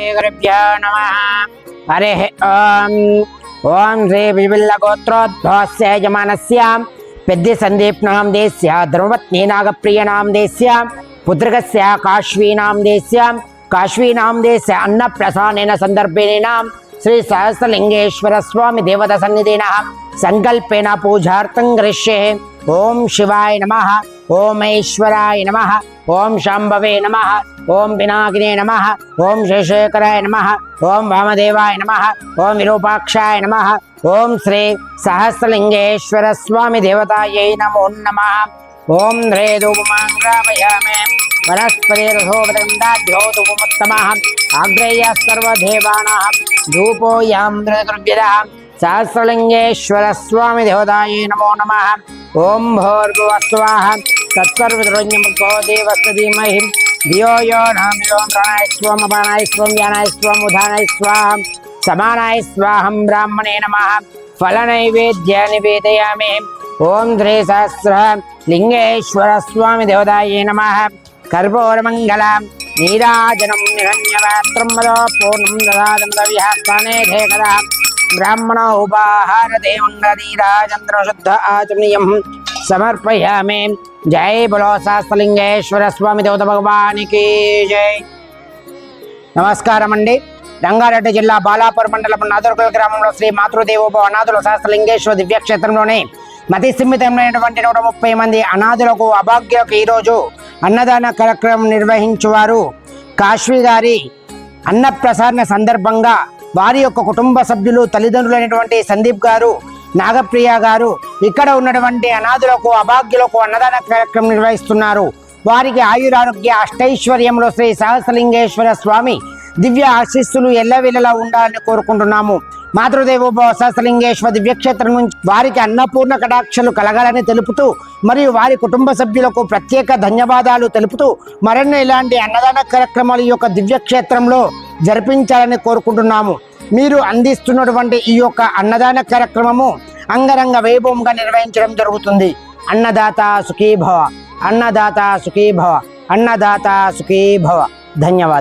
श्रीगुरुभ्यो नमः। हरिः ॐ ॐ श्री विभिल्लगोत्रोद्भवस्य यजमानस्यां पेद्यसन्दीप्नां देस्या धर्मपत्नीनागप्रियणां देस्यां पुत्रकस्य काश्वीनां देस्यां काश्वीनां पूजार्थं गृह्येः సహస్రలింగేశ్వర స్వామి దేవత సన్నిధిన సంకల్పేన పూజార్థం గృష్యే ఓం శివాయ నమ ఓం ఐశ్వరాయ నమ ఓం శాంభవే నమ ఓం పినాకినే నమ ఓం శేషేఖరాయ నమ ఓం వామదేవాయ నమ ఓం విరూపాక్షాయ నమ ఓం శ్రీ సహస్రలింగేశ్వర స్వామి దేవతాయై నమో నమ ఓం రేదుమాంగ్రామయామే వనస్పతిరథోపదండాధ్యోతుముత్తమः ఆగ్రేయ సర్వదేవానాः ఓం భోర్భువస్వాహ తత్సర్వద్రోణ్యముఖో దేవస్య ధీమహి. ధియో యో నామియో ప్రణాయ స్వం అపానాయ స్వం యానాయ స్వం ఉదానాయ స్వాహం. సమానాయ స్వాహం బ్రాహ్మణే నమః. ఫలనైవేద్య నివేదయామి. ఓం శ్రీ సహస్ర లింగేశ్వర స్వామి దేవతాయే నమ. కర్పూరమంగళ నీరాజనం నిరణ్యపాత్రం మదో పూర్ణం దదాదం దవ్యాస్థానే ధేకదా. బ్రాహ్మణ ఉపాహారతే మంగళీరాజంద్ర శుద్ధ ఆచమనీయం సమర్పయామి జై బలో శాస్త్రలింగేశ్వర స్వామి దేవత భగవానికి జై నమస్కారం అండి రంగారెడ్డి జిల్లా బాలాపూర్ మండలం నాదుర్గుల గ్రామంలో శ్రీ మాతృదేవోప అనాథుల శాస్త్రలింగేశ్వర దివ్యక్షేత్రంలోనే మతి స్థిమితమైనటువంటి నూట ముప్పై మంది అనాథులకు అభాగ్యులకు ఈరోజు అన్నదాన కార్యక్రమం నిర్వహించువారు కాశ్వి గారి అన్నప్రసారణ సందర్భంగా వారి యొక్క కుటుంబ సభ్యులు తల్లిదండ్రులైనటువంటి సందీప్ గారు నాగప్రియ గారు ఇక్కడ ఉన్నటువంటి అనాథులకు అభాగ్యులకు అన్నదాన కార్యక్రమం నిర్వహిస్తున్నారు. వారికి ఆయురారోగ్య అష్టైశ్వర్యంలో శ్రీ సహస్రలింగేశ్వర స్వామి దివ్య ఆశీస్సులు ఎల్లవేళలా ఉండాలని కోరుకుంటున్నాము. మాతృదేవోభవ సహస్రలింగేశ్వర దివ్యక్షేత్రం నుంచి వారికి అన్నపూర్ణ కటాక్షలు కలగాలని తెలుపుతూ మరియు వారి కుటుంబ సభ్యులకు ప్రత్యేక ధన్యవాదాలు తెలుపుతూ మరెన్నో ఇలాంటి అన్నదాన కార్యక్రమాలు ఈ యొక్క దివ్యక్షేత్రంలో జరిపించాలని కోరుకుంటున్నాము. మీరు అందిస్తున్నటువంటి ఈ యొక్క అన్నదాన కార్యక్రమము అంగరంగ వైభవంగా నిర్వహించడం జరుగుతుంది. అన్నదాత సుఖీభవ అన్నదాత సుఖీభవ అన్నదాత సుఖీభవ. ధన్యవాదాలు